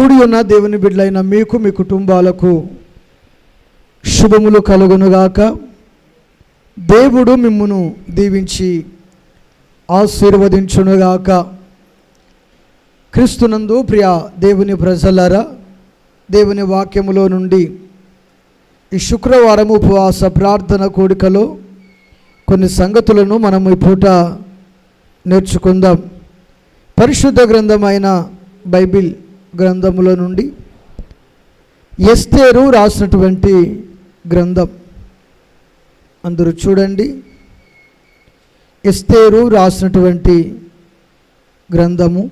కూడి ఉన్న దేవుని బిడ్డలైన మీకు మీ కుటుంబాలకు శుభములు కలుగునుగాక. దేవుడు మిమ్మును దీవించి ఆశీర్వదించునుగాక. క్రీస్తునందు ప్రియ దేవుని ప్రజలరా దేవుని వాక్యములో నుండి ఈ శుక్రవారం ఉపవాస ప్రార్థన కోడికలో కొన్ని సంగతులను మనం ఈ పూట నేర్చుకుందాం. పరిశుద్ధ గ్రంథమైన బైబిల్ గ్రంథముల నుండి ఎస్తేరు రాసినటువంటి గ్రంథం. అందరూ చూడండి. ఎస్తేరు రాసినటువంటి గ్రంథము.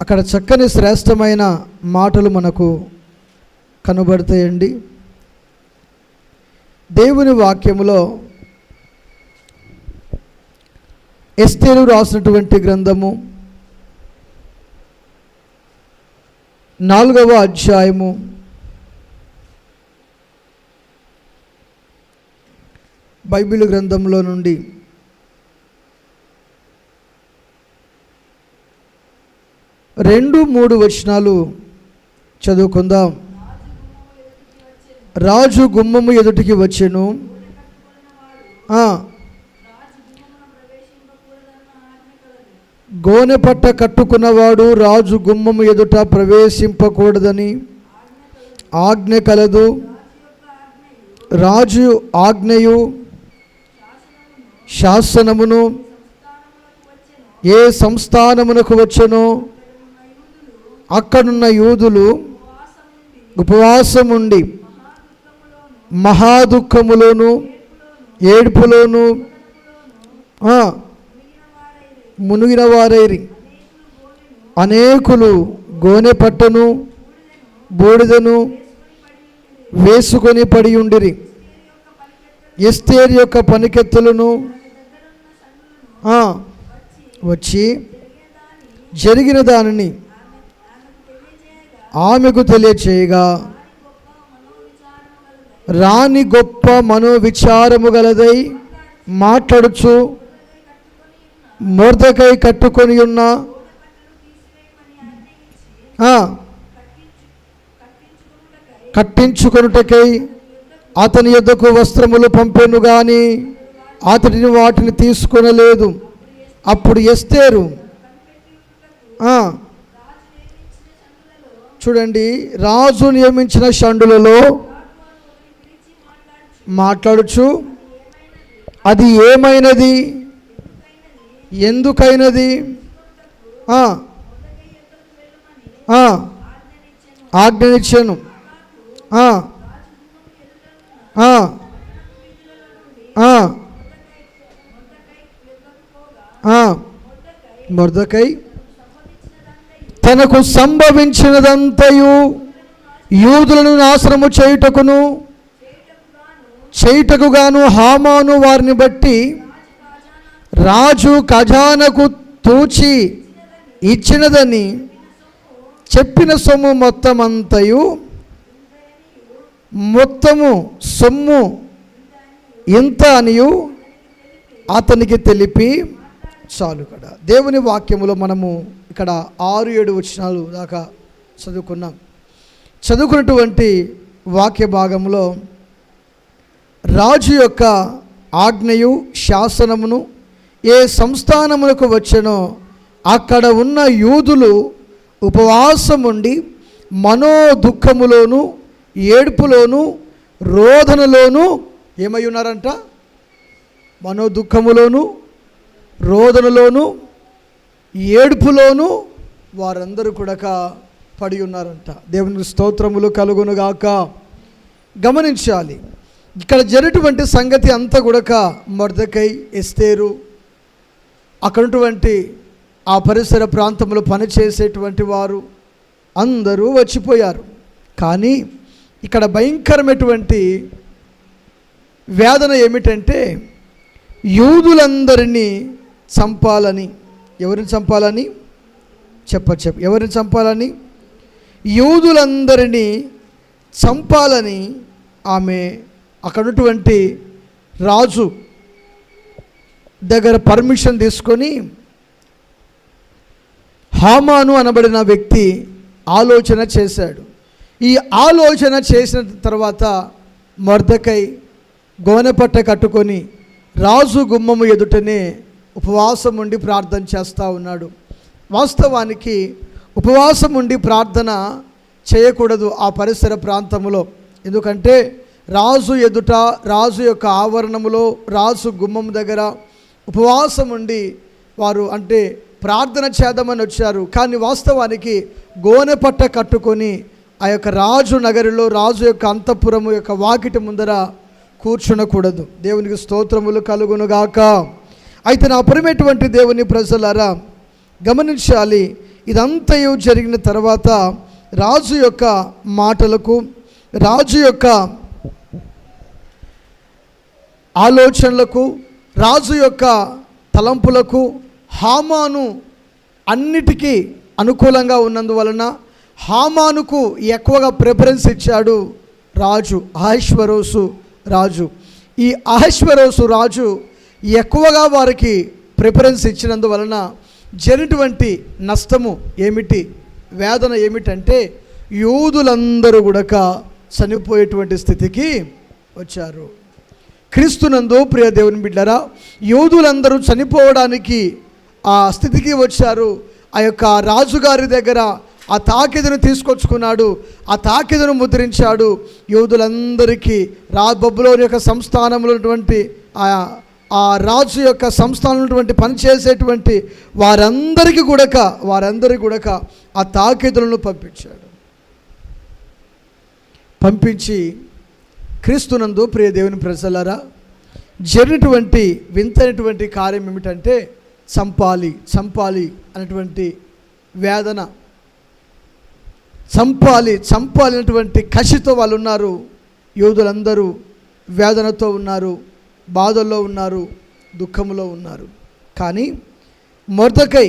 అక్కడ చక్కని శ్రేష్టమైన మాటలు మనకు కనబడతాయండి. దేవుని వాక్యములో ఎస్తేరు రాసినటువంటి గ్రంథము నాలుగవ అధ్యాయము. బైబిల్ గ్రంథంలో నుండి. రెండు మూడు వచనాలు చదువుకుందాం. రాజు గుమ్మము ఎదుటికి వచ్చెను ఆ, గోనె పట్ట కట్టుకున్నవాడు రాజు గుమ్మము ఎదుట ప్రవేశింపకూడదని ఆజ్ఞ కలదు. రాజు ఆజ్ఞయు శాసనమును ఏ సంస్థానమునకు వచ్చెనో అక్కడున్న యూదులు ఉపవాసముండి మహాదుఖములోను ఏడుపులోను మునిగిన వారైరి అనేకులు గోనె పట్టను బూడిదను వేసుకొని పడి ఉండిరి. ఎస్తేర్ యొక్క పనికెత్తులను వచ్చి జరిగిన దానిని ఆమెకు తెలియచేయగా రాణి గొప్ప మనోవిచారము గలదై మాట్లాడుచు మూర్ధకై కట్టుకొని ఉన్న కట్టించుకొనుటకై అతని యొద్దకు వస్త్రములు పంపెను కానీ అతడిని వాటిని తీసుకొనలేదు. అప్పుడు ఎస్తేరు చూడండి రాజు నియమించిన షండులలో మాట్లాడుచు అది ఏమైనది? ఎందుకైనది? ఆ, ఆ, ఆజ్ఞనిచ్చాను. మొర్దకై తనకు సంభవించినదంతయు యూదులను నాశనము చేయుటకును చేయుటకు గాను హామాను వారిని బట్టి రాజు ఖజానకు తూచి ఇచ్చినదని చెప్పిన సొమ్ము మొత్తమంతయు మొత్తము సొమ్ము ఇంత అనియు అతనికి తెలిపి చాలు కదా దేవుని వాక్యములో మనము ఇక్కడ ఆరు ఏడు వచనాలు దాకా చదువుకున్నాం. చదువుకున్నటువంటి వాక్య భాగంలో రాజు యొక్క ఆజ్ఞయు శాసనమును ఏ సంస్థానములకు వచ్చనో అక్కడ ఉన్న యూదులు ఉపవాసం ఉండి మనో దుఃఖములోను ఏడుపులోను రోదనలోను ఏమై ఉన్నారంట మనో రోదనలోను ఏడుపులోను వారందరూ కూడా పడి ఉన్నారంట దేవునికి స్తోత్రములు కలుగునుగాక. గమనించాలి. ఇక్కడ జరిగినటువంటి సంగతి అంతా కూడాక మర్దకై ఎస్తేరు అక్కడున్నటువంటి ఆ పరిసర ప్రాంతంలో పనిచేసేటువంటి వారు అందరూ వచ్చిపోయారు. కానీ ఇక్కడ భయంకరమైనటువంటి వేదన ఏమిటంటే యూదులందరినీ చంపాలని. ఎవరిని చంపాలని? చెప్ప చెప్ప. ఎవరిని చంపాలని? యూదులందరినీ చంపాలని ఆమె అక్కడ రాజు దగ్గర పర్మిషన్ తీసుకొని హామాను అనబడిన వ్యక్తి ఆలోచన చేశాడు. ఈ ఆలోచన చేసిన తర్వాత మర్దకై గోనెపట్ట కట్టుకొని రాజు గుమ్మము ఎదుటనే ఉపవాసం ఉండి ప్రార్థన చేస్తూ ఉన్నాడు. వాస్తవానికి ఉపవాసం ఉండి ప్రార్థన చేయకూడదు ఆ పరిసర ప్రాంతంలో ఎందుకంటే రాజు ఎదుట రాజు యొక్క ఆవరణములో రాజు గుమ్మం దగ్గర ఉపవాసం ఉండి వారు అంటే ప్రార్థన చేద్దామని వచ్చారు. కానీ వాస్తవానికి గోనె పట్ట కట్టుకొని ఆ యొక్క రాజు నగరిలో రాజు యొక్క అంతఃపురము యొక్క వాకిటి ముందర కూర్చునకూడదు. దేవునికి స్తోత్రములు కలుగునుగాక అయితే నా అపరమైనటువంటి దేవుని ప్రజలారా గమనించాలి ఇదంతయు జరిగిన తర్వాత రాజు యొక్క మాటలకు రాజు యొక్క ఆలోచనలకు రాజు యొక్క తలంపులకు హామాను అన్నిటికీ అనుకూలంగా ఉన్నందువలన హామానుకు ఎక్కువగా ప్రిఫరెన్స్ ఇచ్చాడు రాజు అహశ్వరోసు రాజు. ఈ అహశ్వరోసు రాజు ఎక్కువగా వారికి ప్రిఫరెన్స్ ఇచ్చినందువలన జరిగినటువంటి నష్టము ఏమిటి వేదన ఏమిటంటే యూదులందరూ కూడక చనిపోయేటువంటి స్థితికి వచ్చారు. క్రీస్తునందు ప్రియ దేవుని బిడ్డరా యోధులందరూ చనిపోవడానికి ఆ స్థితికి వచ్చారు. ఆ యొక్క రాజుగారి దగ్గర ఆ తాకిదను తీసుకొచ్చుకున్నాడు ఆ తాకిదను ముద్రించాడు. యోధులందరికీ రా బొబ్బులోని యొక్క సంస్థానంలో ఉన్నటువంటి ఆ ఆ రాజు యొక్క సంస్థానంలో ఉన్నటువంటి పనిచేసేటువంటి వారందరికీ కూడక వారందరికీ కూడక ఆ తాకిదులను పంపించాడు. పంపించి క్రీస్తునందు ప్రియ దేవుని ప్రజలారా జరిగినటువంటి వింతైనటువంటి కార్యం ఏమిటంటే చంపాలి చంపాలి అనేటువంటి వేదన. చంపాలి చంపాలి అనేటువంటి కసితో వాళ్ళు ఉన్నారు యోధులందరూ వేదనతో ఉన్నారు బాధల్లో ఉన్నారు దుఃఖంలో ఉన్నారు. కానీ మొరతకై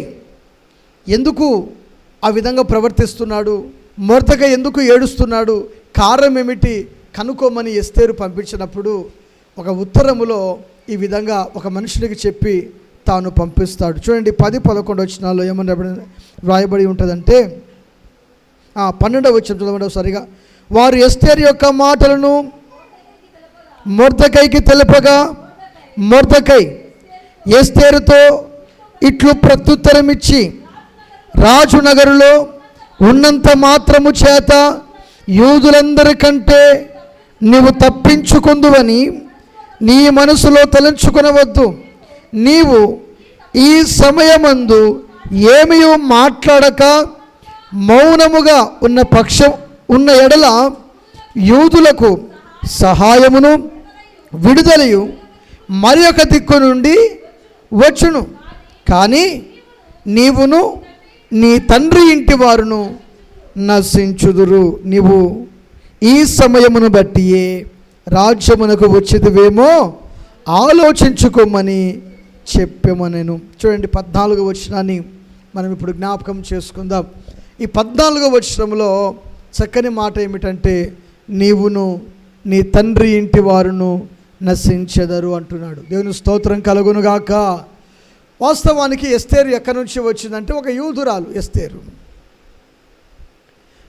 ఎందుకు ఆ విధంగా ప్రవర్తిస్తున్నాడు? మొరతకై ఎందుకు ఏడుస్తున్నాడు? కారణం ఏమిటి? కనుక్కోమని ఎస్తేరు పంపించినప్పుడు ఒక ఉత్తరములో ఈ విధంగా ఒక మనుషునికి చెప్పి తాను పంపిస్తాడు. చూడండి పది పదకొండు వచ్చినాల్లో ఏమన్నా వ్రాయబడి ఉంటుందంటే ఆ, పన్నెండవ వచ్చిన సరిగా వారు ఎస్తేర్ యొక్క మాటలను మొర్దకైకి తెలుపగా మొర్దకై ఎస్తేరుతో ఇట్లు ప్రత్యుత్తరం ఇచ్చి రాజు నగరులో ఉన్నంత మాత్రము చేత యూదులందరికంటే నీవు తప్పించుకుందువని నీ మనసులో తలంచుకునవద్దు. నీవు ఈ సమయమందు ఏమీ మాట్లాడక మౌనముగా ఉన్న పక్షం ఉన్న ఎడల యూదులకు సహాయమును విడుదలయు మరి ఒక దిక్కు నుండి వచ్చును. కానీ నీవును నీ తండ్రి ఇంటి వారును నశించుదురు. నీవు ఈ సమయమును బట్టియే రాజ్యమునకు వచ్చేదివేమో ఆలోచించుకోమని చెప్పమనేను. చూడండి పద్నాలుగు వచ్చినాన్ని మనం ఇప్పుడు జ్ఞాపకం చేసుకుందాం. ఈ పద్నాలుగో వచనంలో చక్కని మాట ఏమిటంటే నీవును నీ తండ్రి ఇంటి వారును నశించెదరు అంటున్నాడు. దేవుని స్తోత్రం కలుగునుగాక. వాస్తవానికి ఎస్తేరు ఎక్కడి నుంచి వచ్చిందంటే ఒక యూదురాలు ఎస్తేరు.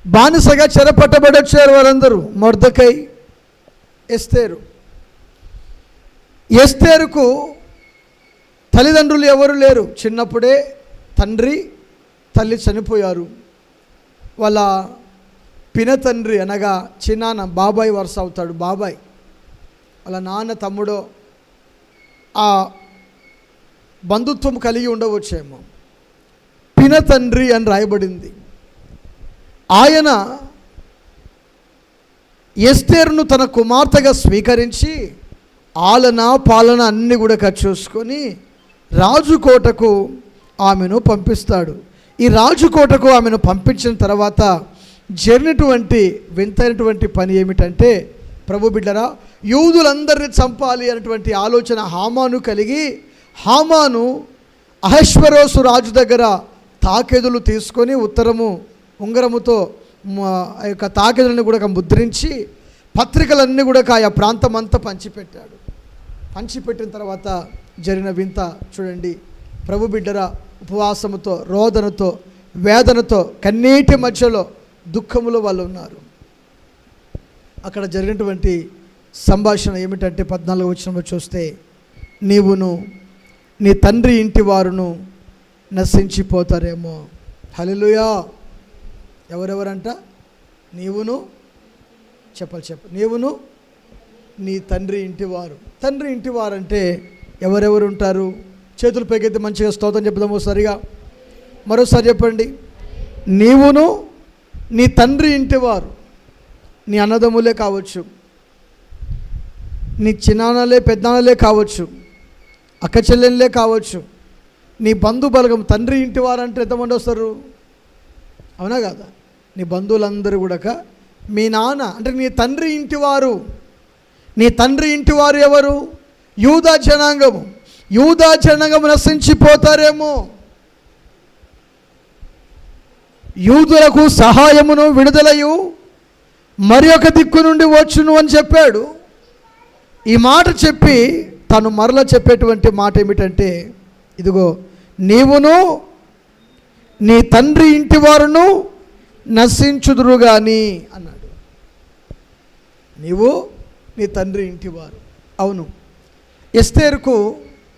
బానిసగా చెరపట్టబడి వచ్చారు వారందరూ మొర్దకై ఎస్తేరు. ఎస్తేరుకు తల్లిదండ్రులు ఎవరు లేరు. చిన్నప్పుడే తండ్రి తల్లి చనిపోయారు. వాళ్ళ పినతండ్రి అనగా చిన్నాన్న బాబాయ్ వరుస అవుతాడు బాబాయ్. వాళ్ళ నాన్న తమ్ముడో ఆ బంధుత్వం కలిగి ఉండవచ్చేమో. పినతండ్రి అని రాయబడింది. ఆయన ఎస్తేరును తన కుమార్తెగా స్వీకరించి ఆలన పాలన అన్ని కూడా చూసుకొని రాజుకోటకు ఆమెను పంపిస్తాడు. ఈ రాజుకోటకు ఆమెను పంపించిన తర్వాత జరిగినటువంటి వింతైనటువంటి పని ఏమిటంటే ప్రభు బిడ్డరా యూదులందరినీ చంపాలి అనేటువంటి ఆలోచన హామాను కలిగి హామాను అహశ్వరోసు రాజు దగ్గర తాకెదులు తీసుకొని ఉత్తరము ఉంగరముతో ఆ యొక్క తాకెదులను కూడా ముద్రించి పత్రికలన్నీ కూడా ఆ ప్రాంతం అంతా పంచిపెట్టాడు. పంచిపెట్టిన తర్వాత జరిగిన వింత చూడండి. ప్రభు బిడ్డర ఉపవాసముతో రోదనతో వేదనతో కన్నీటి మధ్యలో దుఃఖములో వాళ్ళు ఉన్నారు. అక్కడ జరిగినటువంటి సంభాషణ ఏమిటంటే పద్నాలుగు వచ్చినప్పుడు చూస్తే నీవును నీ తండ్రి ఇంటి వారును నశించిపోతారేమో. హల్లెలూయా! ఎవరెవరంట? నీవును చెప్పాలి చెప్ప. నీవును నీ తండ్రి ఇంటివారు. తండ్రి ఇంటివారంటే ఎవరెవరు ఉంటారు చేతులు పైకెత్తి మంచిగా స్తోత్రం చెప్దాము సరిగా మరోసారి చెప్పండి. నీవును నీ తండ్రి ఇంటివారు. నీ అన్నదమ్ములే కావచ్చు. నీ చిన్నాన్నలే పెద్దనాన్నలే కావచ్చు. అక్క చెల్లెళ్ళే కావచ్చు. నీ బంధు బలగం తండ్రి ఇంటి వారంటే ఎంతమంది వస్తారు? అవునా కదా? నీ బంధువులందరూ కూడా మీ నాన్న అంటే నీ తండ్రి ఇంటివారు నీ తండ్రి ఇంటివారు ఎవరు? యూదా జనాంగము. యూదా జనాంగము నశించిపోతారేమో. యూదులకు సహాయమును విడుదలయు మరి ఒక దిక్కు నుండి వచ్చును అని చెప్పాడు. ఈ మాట చెప్పి తను మరల చెప్పేటువంటి మాట ఏమిటంటే ఇదిగో నీవును నీ తండ్రి ఇంటి వారును నశించుదురు కానీ అన్నాడు. నీవు నీ తండ్రి ఇంటివారు. అవును. ఎస్తేరుకు